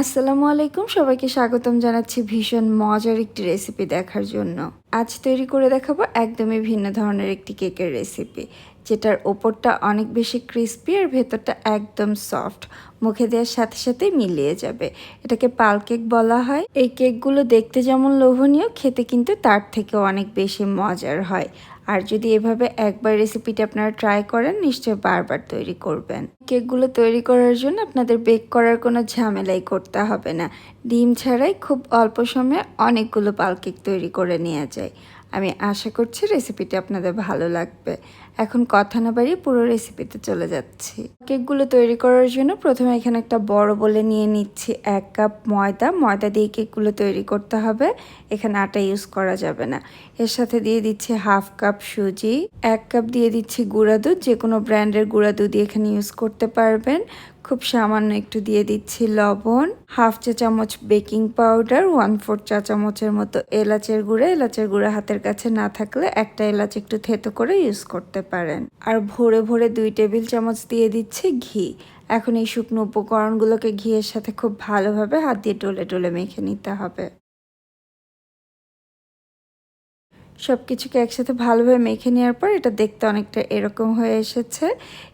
আসসালামু আলাইকুম। সবাইকে স্বাগতম জানাচ্ছি ভীষণ মজার একটি রেসিপি দেখার জন্য। আজ তৈরি করে দেখাবো একদমই ভিন্ন ধরনের একটি কেকের রেসিপি যেটার ওপরটা অনেক বেশি ক্রিস্পি আর ভেতরটা একদম সফট মুখে দেওয়ার সাথে সাথে মিলিয়ে যাবে। এটাকে পাল কেক বলা হয়। এই কেকগুলো দেখতে যেমন লোভনীয়, খেতে কিন্তু তার থেকেও অনেক বেশি মজার হয়। আর যদি এভাবে একবার রেসিপিটা আপনারা ট্রাই করেন নিশ্চয়ই বারবার তৈরি করবেন। কেকগুলো তৈরি করার জন্য আপনাদের বেক করার কোনো ঝামেলাই করতে হবে না। ডিম ছাড়াই খুব অল্প সময়ে অনেকগুলো পাল কেক তৈরি করে নেওয়া যায়। আমি আশা করছি রেসিপিটি আপনাদের ভালো লাগবে। এখন কথা না বাড়িয়ে পুরো রেসিপিতে চলে যাচ্ছি। কেকগুলো তৈরি করার জন্য প্রথমে এখানে একটা বড় বলে নিয়ে নিচ্ছি এক কাপ ময়দা। ময়দা দিয়ে কেকগুলো তৈরি করতে হবে। এখানে আটা ইউজ করা যাবে না। এর সাথে দিয়ে দিচ্ছি হাফ কাপ সুজি। এক কাপ দিয়ে দিচ্ছি গুঁড়া দুধ। যে কোনো ব্র্যান্ডের গুঁড়া দুধ এখানে ইউজ করতে পারবেন। খুব সামান্য একটু দিয়ে দিচ্ছি লবণ, হাফ চা চামচ বেকিং পাউডার ওয়ান ফোর চা চামচের মতো এলাচের গুঁড়া। এলাচের গুঁড়া হাতের কাছে না থাকলে একটা এলাচ একটু থেতো করে ইউজ করতে পারেন। আর ভরে ভরে দুই টেবিল চামচ দিয়ে দিচ্ছি ঘি। এখন এই শুকনো উপকরণগুলোকে ঘিয়ের সাথে খুব ভালোভাবে হাত দিয়ে ডলে ডলে মেখে নিতে হবে। সব কিছুকে একসাথে ভালোভাবে মেখে নেওয়ার পর এটা দেখতে অনেকটা এরকম হয়ে এসেছে।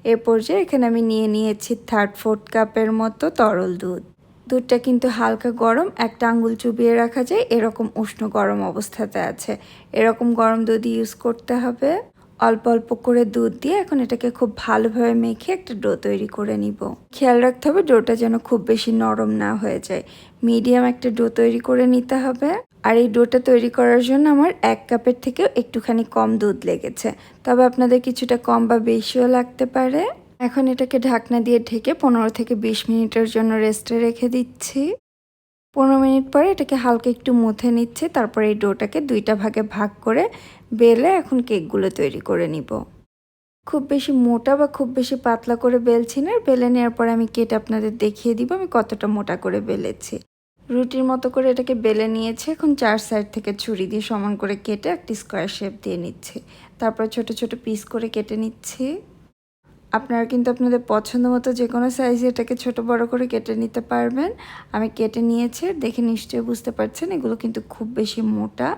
এ পর্যায়ে এখানে আমি নিয়ে নিয়েছি থার্ড ফোর্থ কাপের মতো তরল দুধ। দুধটা কিন্তু হালকা গরম, একটা আঙ্গুল চুবিয়ে রাখা যায়, এরকম উষ্ণ গরম অবস্থাতে আছে। এরকম গরম দুধ ইউজ করতে হবে। অল্প অল্প করে দুধ দিয়ে এখন এটাকে খুব ভালোভাবে মেখে একটা ডো তৈরি করে নিব। খেয়াল রাখতে হবে ডোটা যেন খুব বেশি নরম না হয়ে যায়। মিডিয়াম একটা ডো তৈরি করে নিতে হবে। আর এই ডোটা তৈরি করার জন্য আমার এক কাপের থেকেও একটুখানি কম দুধ লেগেছে। তবে আপনাদের কিছুটা কম বা বেশিও লাগতে পারে। এখন এটাকে ঢাকনা দিয়ে ঢেকে পনেরো থেকে বিশ মিনিটের জন্য রেস্টে রেখে দিচ্ছি। পনেরো মিনিট পরে এটাকে হালকা একটু মুথে নিচ্ছে, তারপর এই ডোটাকে দুইটা ভাগে ভাগ করে বেলে এখন কেকগুলো তৈরি করে নিব। খুব বেশি মোটা বা খুব বেশি পাতলা করে বেলছি না। বেলে নেওয়ার পরে আমি কেটে আপনাদের দেখিয়ে দিব আমি কতটা মোটা করে বেলেছি। রুটির মতো করে এটাকে বেলে নিয়েছে, এখন চার সাইড থেকে ছুরি দিয়ে সমান করে কেটে একটি স্কোয়ার শেপ দিয়ে নিচ্ছে। তারপর ছোট ছোট পিস করে কেটে নিচ্ছি। আপনারা কিন্তু আপনাদের পছন্দ মতো যে কোনো সাইজে এটাকে ছোট বড় করে কেটে নিতে পারবেন। আমি কেটে নিয়েছি, দেখে নিশ্চয়ই বুঝতে পারছেন, এগুলো কিন্তু খুব বেশি মোটা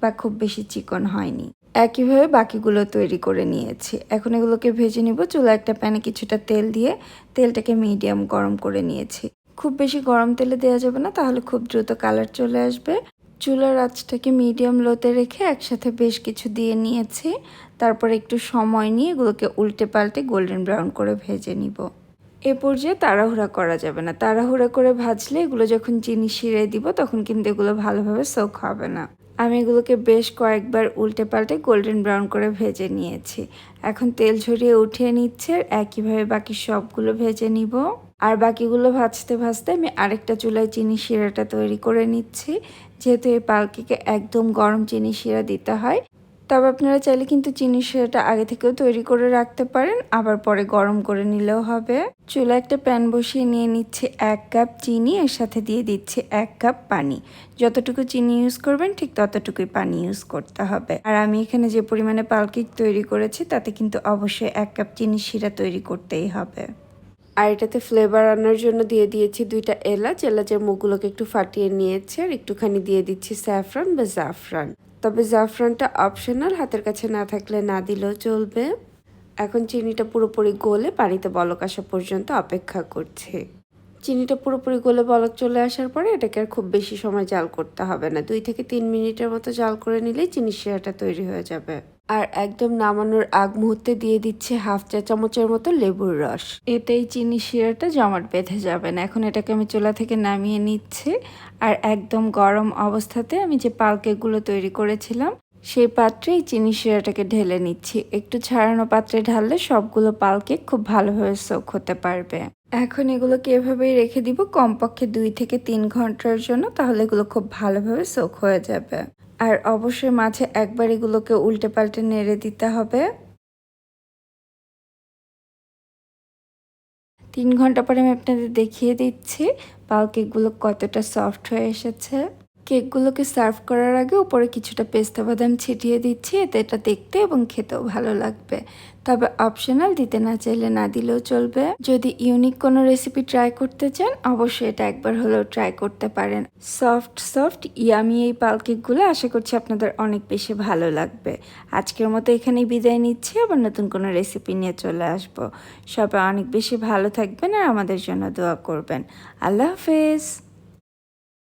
বা খুব বেশি চিকন হয়নি। একইভাবে বাকিগুলো তৈরি করে নিয়েছি। এখন এগুলোকে ভেজে নিব। চুলা একটা প্যানে কিছুটা তেল দিয়ে তেলটাকে মিডিয়াম গরম করে নিয়েছি। খুব বেশি গরম তেলে দেওয়া যাবে না, তাহলে খুব দ্রুত কালার চলে আসবে। চুলার আঁচটাকে মিডিয়াম লোতে রেখে একসাথে বেশ কিছু দিয়ে নিয়েছি। তারপর একটু সময় নিয়ে এগুলোকে উল্টে পাল্টে গোল্ডেন ব্রাউন করে ভেজে নিব। এ পর্যায়ে তাড়াহুড়া করা যাবে না। তাড়াহুড়া করে ভাজলে এগুলো যখন চিনি শিরে দিব, তখন কিন্তু এগুলো ভালোভাবে সোক হবে না। আমি এগুলোকে বেশ কয়েকবার উল্টে পাল্টে গোল্ডেন ব্রাউন করে ভেজে নিয়েছি। এখন তেল ঝরিয়ে উঠিয়ে নিচ্ছে একইভাবে বাকি সবগুলো ভেজে নিব। আর বাকিগুলো ভাজতে ভাজতে আমি আরেকটা চুলায় চিনি শিরাটা তৈরি করে নিচ্ছি। যেহেতু এই পালকিকে একদম গরম চিনি শিরা দিতে হয়, তবে আপনারা চাইলে কিন্তু চিনি শিরাটা আগে থেকেও তৈরি করে রাখতে পারেন, আবার পরে গরম করে নিলেও হবে। চুলা একটা প্যান বসিয়ে নিয়ে নিচ্ছি এক কাপ চিনি, এর সাথে দিয়ে দিচ্ছি এক কাপ পানি। যতটুকু চিনি ইউজ করবেন, ঠিক ততটুকুই পানি ইউজ করতে হবে। আর আমি এখানে যে পরিমাণে পালকিক তৈরি করেছি, তাতে কিন্তু অবশ্যই এক কাপ চিনি শিরা তৈরি করতেই হবে। আর এটাতে ফ্লেভার আনার জন্য দিয়ে দিয়েছি দুইটা এলাচ। এলাচের মুখগুলোকে একটু ফাটিয়ে নিয়েছি আর একটুখানি দিয়ে দিচ্ছি স্যাফরান বা জাফরান। তবে জাফরানটা অপশনাল হাতের কাছে না থাকলে না দিলেও চলবে। এখন চিনিটা পুরোপুরি গলে পানিতে বলক আসা পর্যন্ত অপেক্ষা করছে। চিনিটা পুরোপুরি গলে বলক চলে আসার পরে এটাকে আর খুব বেশি সময় জাল করতে হবে না। দুই থেকে তিন মিনিটের মতো জাল করে নিলেই চিনি শিরাটা তৈরি হয়ে যাবে। আর একদম নামানোর আগ মুহূর্তে দিয়ে দিচ্ছে হাফ চা চামচের মতো লেবুর রস। এতেই চিনি শিরাটা জমাট বেঁধে যাবে না এখন এটাকে আমি চুলা থেকে নামিয়ে নিচ্ছি। আর একদম গরম অবস্থাতে আমি যে পালকেকগুলো তৈরি করেছিলাম, সেই পাত্রেই চিনি শিরাটাকে ঢেলে নিচ্ছি। একটু ছাড়ানো পাত্রে ঢাললে সবগুলো পালকেক খুব ভালোভাবে সোক হতে পারবে। এখন এগুলোকে এভাবেই রেখে দিব কমপক্ষে দুই থেকে তিন ঘণ্টার জন্য, তাহলে এগুলো খুব ভালোভাবে সোক হয়ে যাবে। আর অবশ্যই মাঝে একবার এগুলোকে উল্টে পাল্টে নেড়ে দিতে হবে। তিন ঘণ্টা পরে আমি আপনাদের দেখিয়ে দিচ্ছি পালকেকগুলো কতটা সফট হয়ে এসেছে। কেকগুলোকে সার্ভ করার আগে উপরে কিছুটা পেস্তা বাদাম ছিটিয়ে দিচ্ছি, এতে এটা দেখতে এবং খেতেও ভালো লাগবে। তবে অপশনাল দিতে না চাইলে না দিলেও চলবে। যদি ইউনিক কোনো রেসিপি ট্রাই করতে চান, অবশ্যই এটা একবার হলেও ট্রাই করতে পারেন। সফট সফট, ইয়ামি এই পাল কেকগুলো আশা করছি আপনাদের অনেক বেশি ভালো লাগবে। আজকের মতো এখানেই বিদায় নিচ্ছি, আবার নতুন কোনো রেসিপি নিয়ে চলে আসব। সবাই অনেক বেশি ভালো থাকবেন আর আমাদের জন্য দোয়া করবেন। আল্লাহ হাফেজ।